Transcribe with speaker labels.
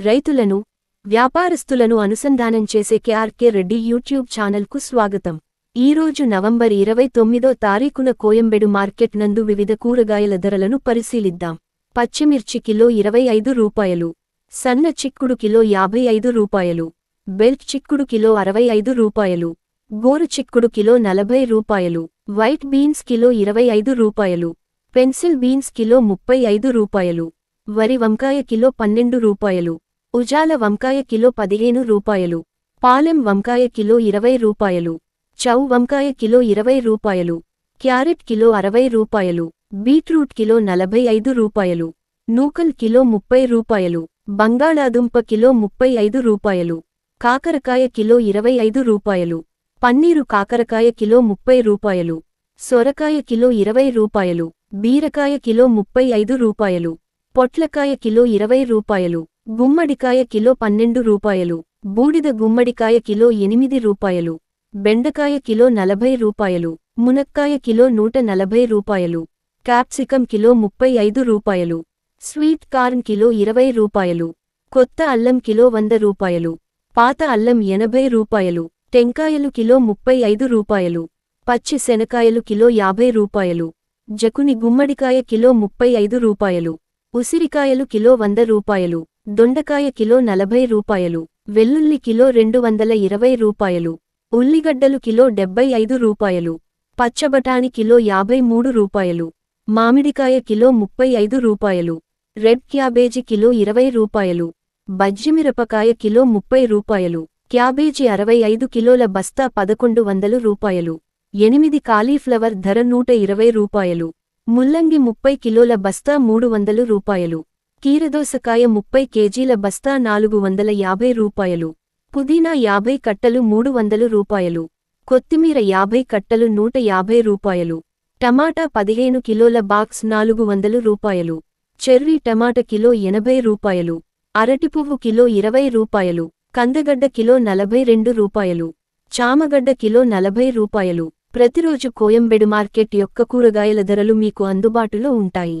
Speaker 1: రైతులను వ్యాపారస్తులను అనుసంధానం చేసే కేఆర్కే రెడ్డి యూట్యూబ్ ఛానల్కు స్వాగతం. ఈరోజు నవంబర్ ఇరవై తొమ్మిదో తారీఖున కోయంబెడు మార్కెట్ నందు వివిధ కూరగాయల ధరలను పరిశీలిద్దాం. పచ్చిమిర్చి కిలో ఇరవై ఐదు రూపాయలు సన్న చిక్కుడు కిలో యాభై ఐదు రూపాయలు బెల్ట్ చిక్కుడు కిలో అరవై ఐదు రూపాయలు గోరు చిక్కుడు కిలో నలభై రూపాయలు వైట్ బీన్స్ కిలో ఇరవై ఐదు రూపాయలు పెన్సిల్ బీన్స్ కిలో ముప్పై ఐదు రూపాయలు వరి వంకాయ కిలో పన్నెండు రూపాయలు ఉజాల వంకాయ కిలో పదిహేను రూపాయలు. పాలెం వంకాయ కిలో ఇరవై రూపాయలు. చౌ వంకాయ కిలో ఇరవై రూపాయలు. క్యారెట్ కిలో అరవై రూపాయలు. బీట్రూట్ కిలో నలభై ఐదు రూపాయలు. నూకల్ కిలో ముప్పై రూపాయలు. బంగాళాదుంప కిలో ముప్పై ఐదు రూపాయలు. కాకరకాయ కిలో ఇరవై ఐదు రూపాయలు. పన్నీరు కాకరకాయ కిలో ముప్పై రూపాయలు. సొరకాయ కిలో ఇరవై రూపాయలు. బీరకాయ కిలో ముప్పై ఐదు రూపాయలు. పొట్లకాయ కిలో ఇరవై రూపాయలు. గుమ్మడికాయ కిలో పన్నెండు రూపాయలు. బూడిద గుమ్మడికాయ కిలో ఎనిమిది రూపాయలు. బెండకాయ కిలో నలభై రూపాయలు. మునక్కాయ కిలో నూట నలభై రూపాయలు. క్యాప్సికం కిలో ముప్పై ఐదు రూపాయలు. స్వీట్ కార్న్ కిలో ఇరవై రూపాయలు. కొత్త అల్లం కిలో వంద రూపాయలు. పాత అల్లం ఎనభై రూపాయలు. టెంకాయలు కిలో ముప్పై ఐదు రూపాయలు. పచ్చి శనకాయలు కిలో యాభై రూపాయలు. జకుని గుమ్మడికాయ కిలో ముప్పై ఐదు రూపాయలు. ఉసిరికాయలు కిలో వంద రూపాయలు. దొండకాయ కిలో నలభై రూపాయలు వెల్లుల్లి కిలో రెండు వందల ఇరవై రూపాయలు ఉల్లిగడ్డలు కిలో డెబ్బై ఐదు రూపాయలు పచ్చబటాని కిలో యాభై మూడు రూపాయలు మామిడికాయ కిలో ముప్పై ఐదు రూపాయలు రెడ్ క్యాబేజీ కిలో ఇరవై రూపాయలు బజ్జిమిరపకాయ కిలో ముప్పై రూపాయలు క్యాబేజీ అరవై ఐదు కిలోల బస్తా పదకొండు వందలు రూపాయలు ఎనిమిది కాలీఫ్లవర్ ధర నూట ఇరవై రూపాయలు ముల్లంగి ముప్పై కిలోల బస్తా మూడు వందలు రూపాయలు కీరదోసకాయ ముప్పై కేజీల బస్తా నాలుగు వందల యాభై రూపాయలు. పుదీనా యాభై కట్టలు మూడు వందలు రూపాయలు. కొత్తిమీర యాభై కట్టలు నూట యాభై రూపాయలు. టమాటా పదిహేను కిలోల బాక్స్ నాలుగు వందలు రూపాయలు. చెర్రీ టమాట కిలో ఎనభై రూపాయలు. అరటిపువ్వు కిలో ఇరవై రూపాయలు. కందగడ్డ కిలో నలభై రెండు రూపాయలు. చామగడ్డ కిలో నలభై రూపాయలు. ప్రతిరోజు కోయంబెడు మార్కెట్ యొక్క కూరగాయల ధరలు మీకు అందుబాటులో ఉంటాయి.